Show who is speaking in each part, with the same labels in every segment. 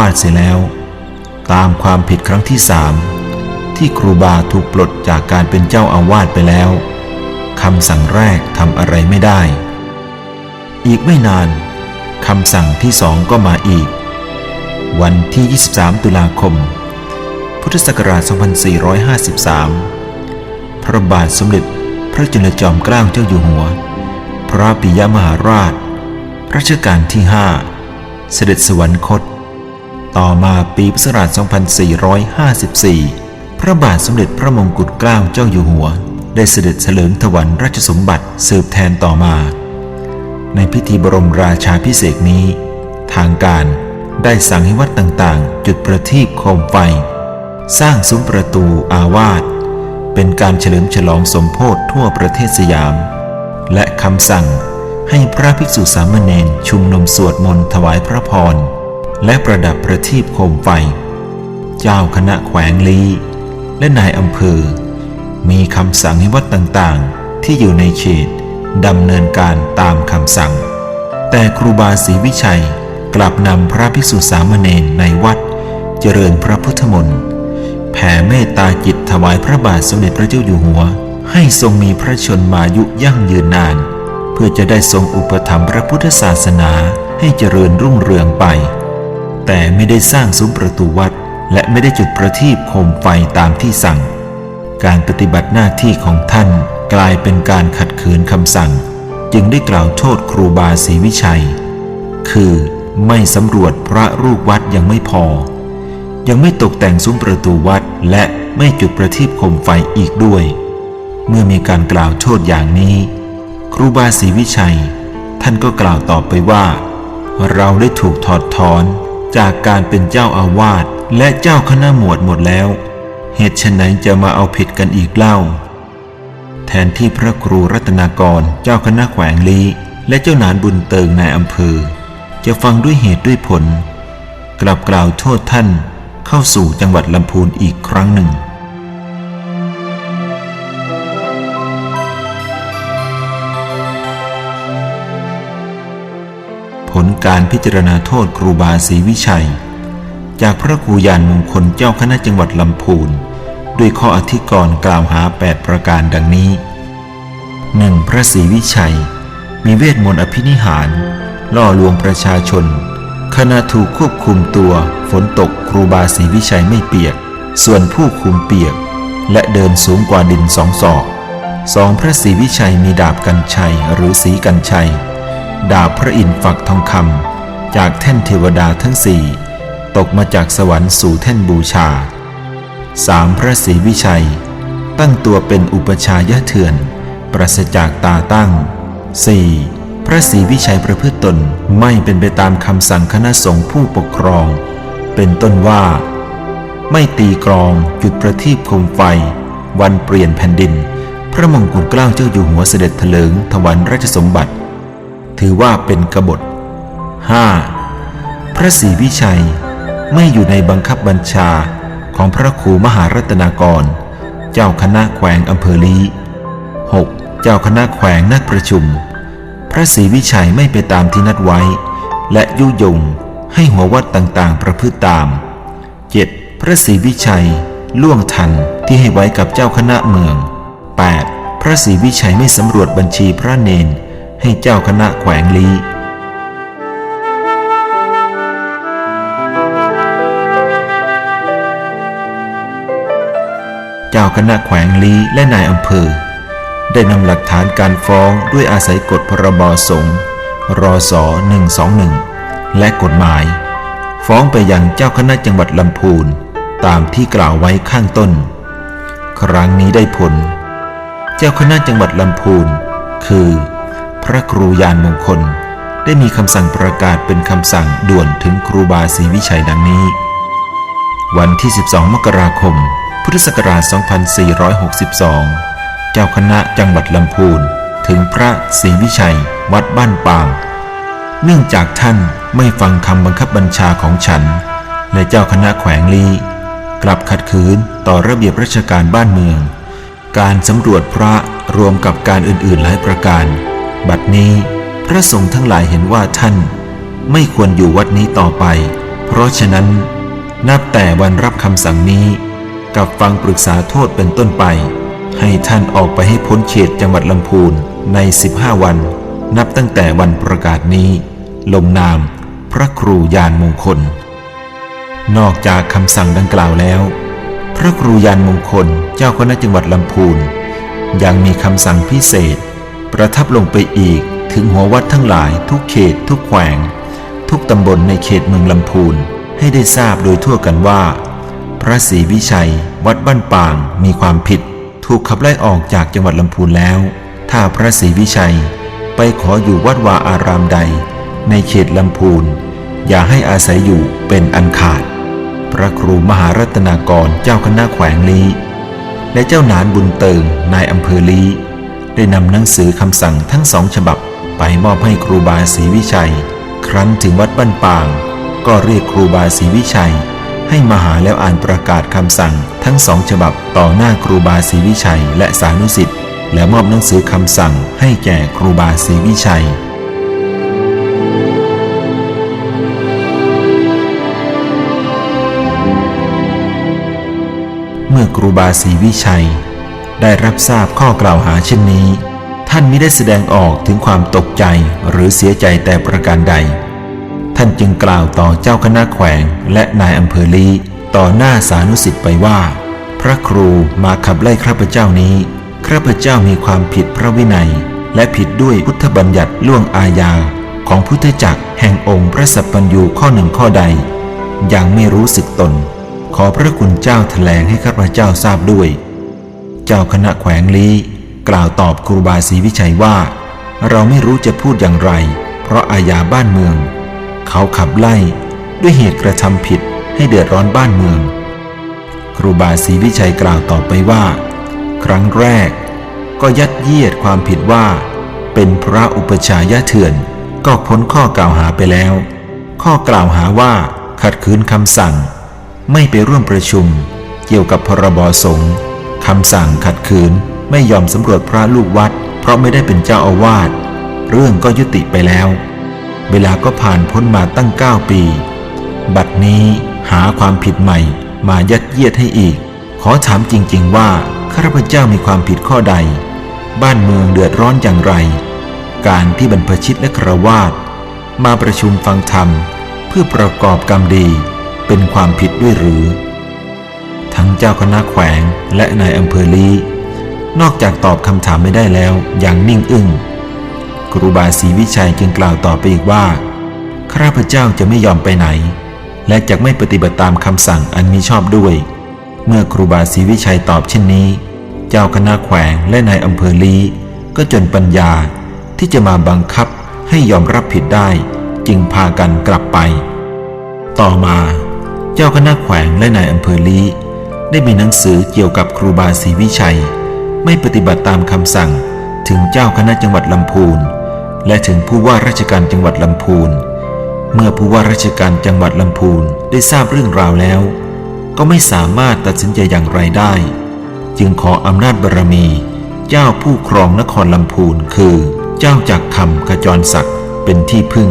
Speaker 1: วาดเสียแล้ว ตามความผิดครั้งที่สามที่ครูบาถูกปลดจากการเป็นเจ้าอาวาสไปแล้วคำสั่งแรกทำอะไรไม่ได้ อีกไม่นานคำสั่งที่สองก็มาอีก วันที่ 23 ตุลาคม พุทธศักราช 2453 พระบาทสมเด็จพระจุลจอมเกล้าเจ้าอยู่หัว พระปิยมหาราช รัชกาลที่ 5 เสด็จสวรรคต ต่อมาปีพุทธศักราช 2454 พระบาทสมเด็จพระมงกุฎเกล้าเจ้าอยู่หัว ได้เสด็จเฉลิมถวัลย์ราชสมบัติสืบแทนต่อมา ในพิธีบรมราชาพิเศษนี้ ทางการได้สั่งให้วัดต่างๆ จุดประทีปโคมไฟ สร้างซุ้มประตูอาวาสเป็นการเฉลิมฉลองสมโพธิทั่วประเทศสยาม และคำสั่งให้พระภิกษุสามเณรชุมนุมสวดมนต์ถวายพระพร และประดับประทีปโคมไฟ เจ้าคณะแขวงลีและนายอำเภอ มีคำสั่งให้วัดต่างๆ ที่อยู่ในเขตดำเนินการตามคำสั่ง แต่ครูบาศรีวิชัยกลับนำพระภิกษุสามเณรในวัด เจริญพระพุทธมนต์แผ่เมตตาจิตถวายพระบาทสมเด็จพระเจ้าอยู่หัว ให้ทรงมีพระชนมายุยั่งยืนนาน เพื่อจะได้ทรงอุปถัมภ์พระพุทธศาสนาให้เจริญรุ่งเรืองไป แต่ไม่ได้สร้างซุ้มประตูวัด และไม่ได้จุดประทีปโคมไฟตามที่สั่ง การปฏิบัติหน้าที่ของท่านกลายเป็นการขัดขืนคำสั่ง จึงได้กล่าวโทษครูบาศรีวิชัย คือไม่สำรวจพระรูปวัดยังไม่พอ ยังไม่ตกแต่งซุ้มประตูวัดและไม่จุดประทีปโคมไฟอีกด้วย เมื่อมีการกล่าวโทษอย่างนี้ ครูบาศรีวิชัย ท่านก็กล่าวตอบไปว่า เราได้ถูกถอดถอน จากการเป็นเจ้าอาวาสและเจ้าคณะหมวดหมดแล้ว เหตุไฉนจะมาเอาผิดกันอีกเล่า แทนที่พระครูรัตนากรเจ้าคณะแขวงลีและเจ้าหนานบุญเติงในอำเภอ จะฟังด้วยเหตุด้วยผล กลับกล่าวโทษท่านเข้าสู่จังหวัดลำพูนอีกครั้งหนึ่ง ลการพิจารณาโทษครูบาศรีวิชัย จากพระครูยานมงคลเจ้าคณะจังหวัดลำพูน ด้วยข้ออธิกรณ์กล่าวหา 8 ประการดังนี้ 1. พระศรีวิชัย มีเวทมนต์อภินิหาร ล่อลวงประชาชน ขณะถูกควบคุมตัว ฝนตกครูบาศรีวิชัยไม่เปียก ส่วนผู้คุมเปียก และเดินสูงกว่าดินสองศอกสองพระศรีวิชัยมีดาบกันชัยหรือสีกันชัย ดาบพระอินทร์ฝักทองคำจากแท่นเทวดาทั้งสี่ตกมาจากสวรรค์สู่แท่นบูชา 3. พระศรีวิชัย ตั้งตัวเป็นอุปชายะเถื่อน ปราศจากตาตั้ง 4. พระศรีวิชัยประพฤติตนไม่เป็นไปตามคำสั่งคณะสงฆ์ผู้ปกครอง เป็นต้นว่า ไม่ตีกรองจุดประทีปโคมไฟ วันเปลี่ยนแผ่นดิน พระมงกุฎเกล้าเจ้าอยู่หัวเสด็จเถลิงถวันราชสมบัติ ถือว่าเป็นกบฏ 5. พระศรีวิชัยไม่อยู่ในบังคับบัญชาของพระครูมหารัตนากร เจ้าคณะแขวงอำเภอลี 6. เจ้าคณะแขวงนักประชุม พระศรีวิชัยไม่ไปตามที่นัดไว้ และยุยงให้หัววัดต่างๆ ประพฤติตาม 7. พระศรีวิชัยล่วงทันที่ให้ไว้กับเจ้าคณะเมือง 8. พระศรีวิชัยไม่สำรวจบัญชีพระเนน ให้เจ้าคณะแขวงลีเจ้าคณะแขวงลีและนายอำเภอ ได้นำหลักฐานการฟ้องด้วยอาศัยกฎพรบสงฆ์รศ121 และกฎหมาย ฟ้องไปยังเจ้าคณะจังหวัดลำพูน ตามที่กล่าวไว้ข้างต้น ครั้งนี้ได้ผล เจ้าคณะจังหวัดลำพูน คือ ระครูยานมงคล ได้มีคำสั่งประกาศเป็นคำสั่งด่วนถึงครูบาศรีวิชัยดังนี้ วันที่ 12 มกราคม พุทธศักราช 2462 เจ้าคณะจังหวัดลำพูน ถึงพระศรีวิชัย วัดบ้านปาง เนื่องจากท่านไม่ฟังคำบังคับบัญชาของฉัน และเจ้าคณะแขวงลีกลับขัดขืนต่อระเบียบราชการบ้านเมือง การสำรวจพระรวมกับการอื่นๆหลายประการ บัดนี้พระสงฆ์ทั้งหลายเห็นว่าท่านไม่ควรอยู่วัดนี้ต่อไป เพราะฉะนั้น นับแต่วันรับคำสั่งนี้ กับฟังปรึกษาโทษเป็นต้นไป ให้ท่านออกไปให้พ้นเขตจังหวัดลำพูนใน 15 วัน นับตั้งแต่วันประกาศนี้ ลงนามพระครูยานมงคล นอกจากคำสั่งดังกล่าวแล้ว พระครูยานมงคลเจ้าคณะจังหวัดลำพูนยังมีคำสั่งพิเศษ ประทับลงไปอีกถึงหัววัดทั้งหลายทุกเขตทุกแขวง ทุกตำบลในเขตเมืองลำพูนให้ได้ทราบโดยทั่วกันว่า พระศรีวิชัย วัดบ้านปางมีความผิด ถูกขับไล่ออกจากจังหวัดลำพูนแล้ว ถ้าพระศรีวิชัย ไปขออยู่วัดวาอารามใด ในเขตลำพูนอย่าให้อาศัยอยู่เป็นอันขาด พระครูมหารัตนากรเจ้าคณะแขวงลีและเจ้าหนานบุญเติงนายอำเภอลี ได้นำหนังสือคำสั่งทั้งสองฉบับ ไปมอบให้ครูบาศรีวิชัย ครั้นถึงวัดบ้านปาง ก็เรียกครูบาศรีวิชัย ให้มาหาแล้วอ่านประกาศคำสั่งทั้งสองฉบับต่อหน้าครูบาศรีวิชัยและสานุสิทธิ์และมอบหนังสือคำสั่งให้แก่ครูบาศรีวิชัยเมื่อครูบาศรีวิชัย ได้รับทราบข้อกล่าวหาเช่นนี้ ท่านม่ได้แสดงออกถึงความตกใจหรือเสียใจแต่ประการใด ท่านจึงกล่าวต่อเจ้าคณะแขวงและนายอำเภอลีต่อหน้าสานุสิทธิ์ไปว่า พระครูมาขับไล่ข้าพเจ้านี้ข้าพเจ้ามีความผิดพระวินัย และผิดด้วยพุทธบัญญัติล่วงอาญาของพุทธจักรแห่งองค์พระสัพพัญญูข้อหนึ่งข้อใด ยังไม่รู้สึกตน ขอพระคุณเจ้าแถลงให้ข้าพเจ้าทราบด้วย เจ้าคณะแขวงลีกล่าวตอบครูบาศรีวิชัยว่า เราไม่รู้จะพูดอย่างไร เพราะอาญาบ้านเมือง เขาขับไล่ด้วยเหตุกระทำผิดให้เดือดร้อนบ้านเมือง ครูบาศรีวิชัยกล่าวต่อไปว่า ครั้งแรก ก็ยัดเยียดความผิดว่า เป็นพระอุปชายะเถื่อนก็พ้นข้อกล่าวหาไปแล้ว ข้อกล่าวหาว่าขัดขืนคำสั่ง ไม่ไปร่วมประชุม เกี่ยวกับพรบสงฆ์ คำสั่งขัดขืนไม่ยอมสำรวจพระลูกวัด เพราะไม่ได้เป็นเจ้าอาวาสเรื่องก็ยุติไปแล้ว เวลาก็ผ่านพ้นมาตั้ง 9 ปี บัดนี้หาความผิดใหม่มายัดเยียดให้อีก ขอถามจริง ๆ ว่าข้าพเจ้ามีความผิดข้อใด บ้านเมืองเดือดร้อนอย่างไร การที่บรรพชิตและครวาสมาประชุมฟังธรรม เพื่อประกอบกรรมดีเป็นความผิดด้วยหรือ ทั้งเจ้าคณะแขวงและนายอำเภอลีนอกจากตอบคำถามไม่ได้แล้วอย่างนิ่งอึ้งครูบาศรีวิชัยจึงกล่าวต่อไปอีกว่าข้าพเจ้าจะไม่ยอมไปไหน และจะไม่ปฏิบัติตามคำสั่งอันมีชอบด้วย เมื่อครูบาศรีวิชัยตอบเช่นนี้ เจ้าคณะแขวงและนายอำเภอลีก็จนปัญญาที่จะมาบังคับให้ยอมรับผิดได้ จึงพากันกลับไป ต่อมา เจ้าคณะแขวงและนายอำเภอลี ได้มีหนังสือเกี่ยวกับครูบาศรีวิชัย ไม่ปฏิบัติตามคำสั่งถึงเจ้าคณะจังหวัดลำพูน และถึงผู้ว่าราชการจังหวัดลำพูน เมื่อผู้ว่าราชการจังหวัดลำพูนได้ทราบเรื่องราวแล้ว ก็ไม่สามารถตัดสินใจอย่างไรได้ จึงขออำนาจบารมี เจ้าผู้ครองนครลำพูนคือ เจ้าจากคำขจรศักดิ์เป็นที่พึ่ง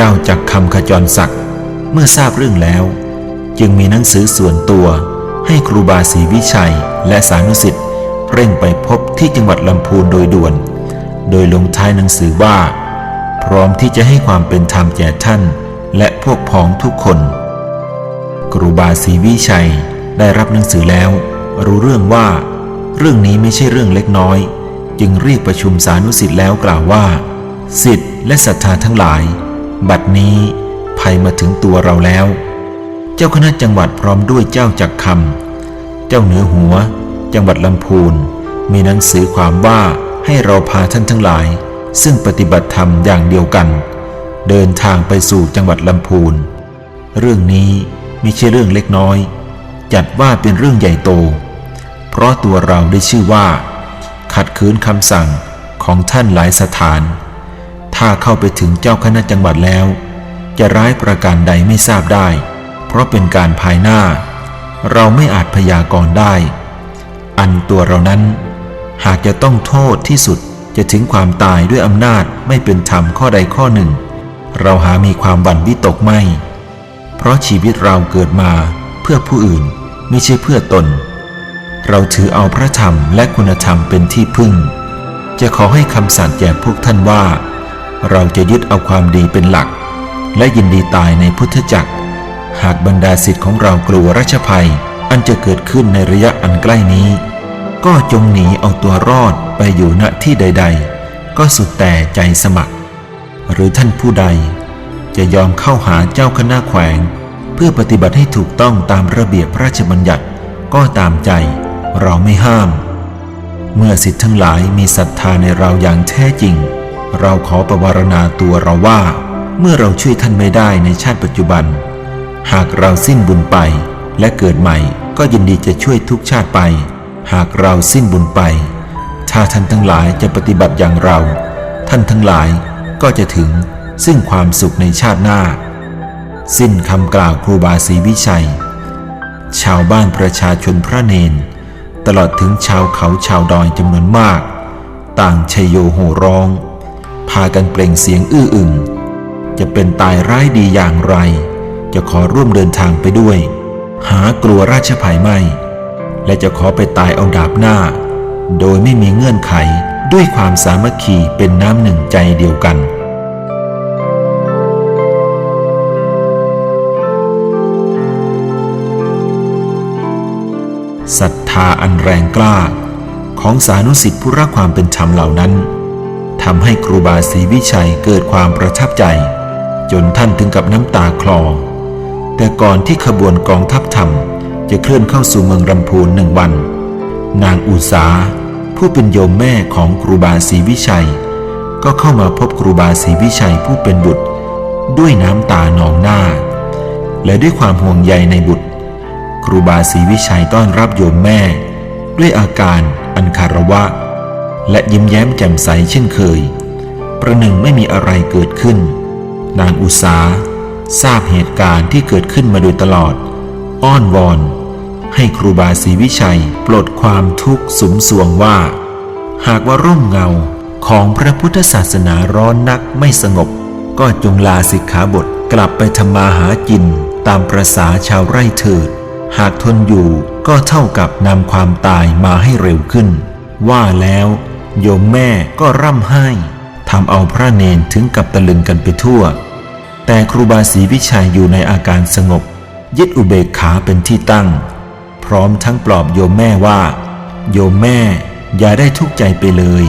Speaker 1: เจ้าจากคำขจรศักดิ์เมื่อทราบเรื่องแล้ว จึงมีหนังสือส่วนตัว ให้ครูบาศรีวิชัยและสานุสิทธิ์เร่งไปพบที่จังหวัดลำพูนโดยด่วน โดยลงท้ายหนังสือว่า พร้อมที่จะให้ความเป็นธรรมแก่ท่าน และพวกพ้องทุกคน ครูบาศรีวิชัยได้รับหนังสือแล้ว รู้เรื่องว่า เรื่องนี้ไม่ใช่เรื่องเล็กน้อย จึงเรียกประชุมสานุสิทธิ์แล้วกล่าวว่า สิทธิ์และศรัทธาทั้งหลาย บัดนี้ภัยมาถึงตัวเราแล้ว เจ้าคณะจังหวัดพร้อมด้วยเจ้าจักคำเจ้าเหนือหัว จังหวัดลำพูน มีหนังสือความว่าให้เราพาท่านทั้งหลาย ซึ่งปฏิบัติธรรมอย่างเดียวกัน เดินทางไปสู่จังหวัดลำพูน เรื่องนี้ไม่ใช่เรื่องเล็กน้อย จัดว่าเป็นเรื่องใหญ่โต เพราะตัวเราได้ชื่อว่า ขัดขืนคำสั่งของท่านหลายสถาน ถ้าเข้าไปถึงเจ้าคณะจังหวัดแล้ว จะร้ายประการใดไม่ทราบได้ เพราะเป็นการภายหน้า เราไม่อาจพยากรณ์ได้ อันตัวเรานั้น หากจะต้องโทษที่สุดจะถึงความตายด้วยอำนาจไม่เป็นธรรมข้อใดข้อหนึ่ง เราหามีความบันวิตกไม่ เพราะชีวิตเราเกิดมาเพื่อผู้อื่นไม่ใช่เพื่อตน เราถือเอาพระธรรมและคุณธรรมเป็นที่พึ่ง จะขอให้คำสั่งแก่พวกท่านว่า เราจะยึดเอาความดีเป็นหลัก และยินดีตายในพุทธจักร หากบรรดาสิทธิ์ของเรากลัวรัชภัย อันจะเกิดขึ้นในระยะอันใกล้นี้ ก็จงหนีเอาตัวรอดไปอยู่ณที่ใด ๆ ก็สุดแต่ใจสมัคร หรือท่านผู้ใด จะยอมเข้าหาเจ้าคณะแขวง เพื่อปฏิบัติให้ถูกต้องตามระเบียบพระราชบัญญัติก็ตามใจ เราไม่ห้าม เมื่อสิทธิ์ทั้งหลายมีศรัทธาในเราอย่างแท้จริง เราขอประวารณาตัวเราว่า เมื่อเราช่วยท่านไม่ได้ในชาติปัจจุบัน หากเราสิ้นบุญไปและเกิดใหม่ก็ยินดีจะช่วยทุกชาติไป หากเราสิ้นบุญไป ถ้าท่านทั้งหลายจะปฏิบัติอย่างเรา ท่านทั้งหลายก็จะถึงซึ่งความสุขในชาติหน้า สิ้นคำกล่าวครูบาศรีวิชัย ชาวบ้านประชาชนพระเนน ตลอดถึงชาวเขาชาวดอยจำนวนมาก ต่างชัยโยโห่ร้อง พากันเปล่งเสียงอื้ออึงจะเป็นตายร้ายดีอย่างไร จะขอร่วมเดินทางไปด้วย หากลัวราชภัยไม่ และจะขอไปตายเอาดาบหน้า โดยไม่มีเงื่อนไขด้วยความสามัคคีเป็นน้ำหนึ่งใจเดียวกันศรัทธาอันแรงกล้า ของสานุสิทธิผู้รักความเป็นธรรมเหล่านั้น ทำให้ครูบาศรีวิชัยเกิดความประทับใจ จนท่านถึงกับน้ำตาคลอ แต่ก่อนที่ขบวนกองทัพธรรมจะเคลื่อนเข้าสู่เมืองลำพูนหนึ่งวัน นางอุสาผู้เป็นโยมแม่ของครูบาศรีวิชัย ก็เข้ามาพบครูบาศรีวิชัยผู้เป็นบุตร ด้วยน้ำตานองหน้า และด้วยความห่วงใยในบุตร ครูบาศรีวิชัยต้อนรับโยมแม่ ด้วยอาการอันคารวะ และยิ้มแย้มแจ่มใสเช่นเคย ประหนึ่งไม่มีอะไรเกิดขึ้น นางอุสาทราบเหตุการณ์ที่เกิดขึ้นมาโดยตลอด อ้อนวอน ให้ครูบาศรีวิชัยปลดความทุกข์สมสวงว่า หากว่าร่มเงาของพระพุทธศาสนาร้อนนักไม่สงบ ก็จงลาสิกขาบทกลับไปทำมาหากินตามประษาชาวไร่เถิด หากทนอยู่ก็เท่ากับนำความตายมาให้เร็วขึ้น ว่าแล้ว โยมแม่ก็ร่ำไห้ทำเอาพระเนนถึงกับตะลึงกันไปทั่ว แต่ครูบาศรีวิชัยอยู่ในอาการสงบ ยึดอุเบกขาเป็นที่ตั้ง พร้อมทั้งปลอบโยมแม่ว่า โยมแม่อย่าได้ทุกข์ใจไปเลย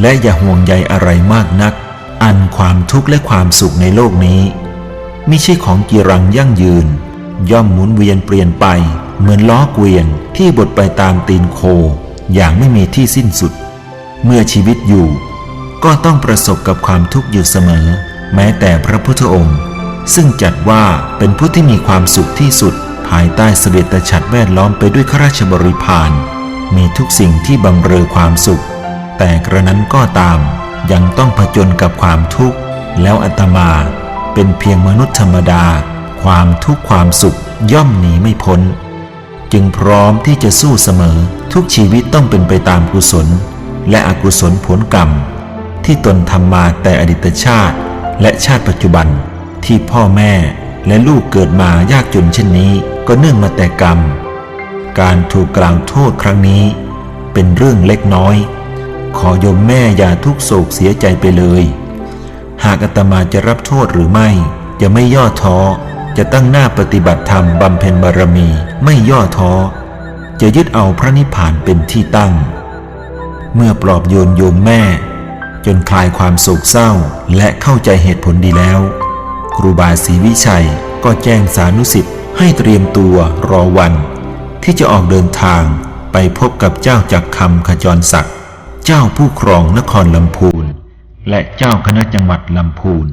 Speaker 1: และอย่าห่วงใยอะไรมากนัก อันความทุกข์และความสุขในโลกนี้ไม่ใช่ของกีรังยั่งยืน ย่อมหมุนเวียนเปลี่ยนไป เหมือนล้อเกวียนที่บดไปตามตีนโค อย่างไม่มีที่สิ้นสุด เมื่อชีวิตอยู่ ก็ต้องประสบกับความทุกข์อยู่เสมอ แม้แต่พระพุทธองค์ ซึ่งจัดว่าเป็นผู้ที่มีความสุขที่สุด ภายใต้เสด็จฉัตรแวดล้อมไปด้วยข้าราชบริพารมีทุกสิ่งที่บำเรอความสุข แต่กระนั้นก็ตาม ยังต้องผจญกับความทุกข์ แล้วอาตมาเป็นเพียงมนุษย์ธรรมดา ความทุกข์ความสุขย่อมหนีไม่พ้น จึงพร้อมที่จะสู้เสมอทุกชีวิตต้องเป็นไปตามกุศล และอกุศลผลกรรม ที่ตนทำมาแต่อดีตชาติ และชาติปัจจุบันที่พ่อแม่และลูกเกิดมายากจนเช่นนี้ก็เนื่องมาแต่กรรม การถูกกล่าวโทษครั้งนี้ เป็นเรื่องเล็กน้อย ขอยมแม่อย่าทุกโศกเสียใจไปเลย หากอาตมาจะรับโทษหรือไม่ จะไม่ย่อท้อ จะตั้งหน้าปฏิบัติธรรมบำเพ็ญบารมีไม่ย่อท้อ จะยึดเอาพระนิพพานเป็นที่ตั้ง เมื่อปลอบโยนโยมแม่ จนคลายความโศกเศร้าและเข้าใจเหตุผลดีแล้ว ครูบาศรีวิชัยก็แจ้งสานุสิทธิ์ให้เตรียมตัวรอวัน ที่จะออกเดินทางไปพบกับเจ้าจักรคำขจรศักดิ์เจ้าผู้ครองนครลำพูน และเจ้าคณะจังหวัดลำพูน